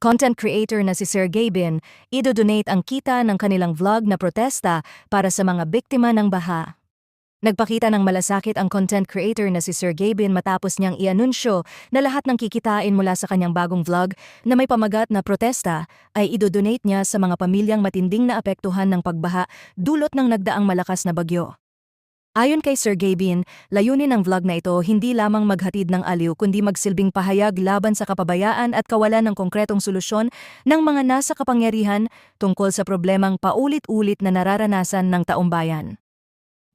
content creator na si Sergey Bin, idodonate ang kita ng kanilang vlog na protesta para sa mga biktima ng baha. Nagpakita ng malasakit ang content creator na si Sergey Bin matapos niyang ianunsyo na lahat ng kikitain mula sa kanyang bagong vlog na may pamagat na protesta ay idodonate niya sa mga pamilyang matinding na apektuhan ng pagbaha dulot ng nagdaang malakas na bagyo. Ayon kay Sergey Bin, layunin ng vlog na ito hindi lamang maghatid ng aliw kundi magsilbing pahayag laban sa kapabayaan at kawalan ng konkretong solusyon ng mga nasa kapangyarihan tungkol sa problemang paulit-ulit na nararanasan ng taumbayan.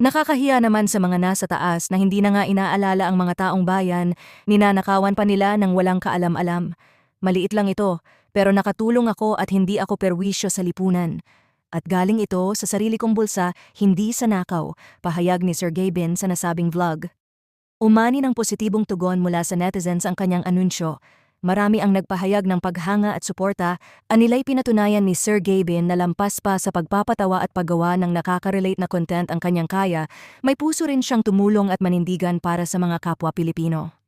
Nakakahiya naman sa mga nasa taas na hindi na nga inaalala ang mga taong bayan, ninanakawan pa nila ng walang kaalam-alam. Maliit lang ito, pero nakatulong ako at hindi ako perwisyo sa lipunan. At galing ito sa sarili kong bulsa, hindi sa nakaw, pahayag ni Sergey Bin sa nasabing vlog. Umani ng positibong tugon mula sa netizens ang kanyang anunsyo. Marami ang nagpahayag ng paghanga at suporta, anilay pinatunayan ni Sergey Bin na lampas pa sa pagpapatawa at paggawa ng nakaka-relate na content ang kanyang kaya, may puso rin siyang tumulong at manindigan para sa mga kapwa Pilipino.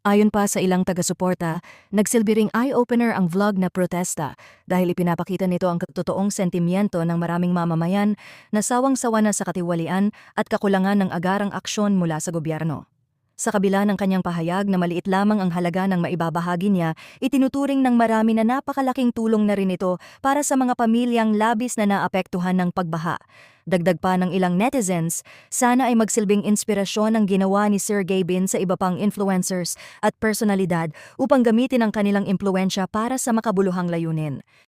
Ayon pa sa ilang taga-suporta, nagsilbi eye-opener ang vlog na protesta dahil ipinapakita nito ang totoong sentimiento ng maraming mamamayan na sawang-sawa na sa katiwalian at kakulangan ng agarang aksyon mula sa gobyerno. Sa kabila ng kanyang pahayag na maliit lamang ang halaga ng maibabahagi niya, itinuturing ng marami na napakalaking tulong na rin ito para sa mga pamilyang labis na naapektuhan ng pagbaha. Dagdag pa ng ilang netizens, sana ay magsilbing inspirasyon ang ginawa ni Sergey Bin sa iba pang influencers at personalidad upang gamitin ang kanilang impluensya para sa makabuluhang layunin.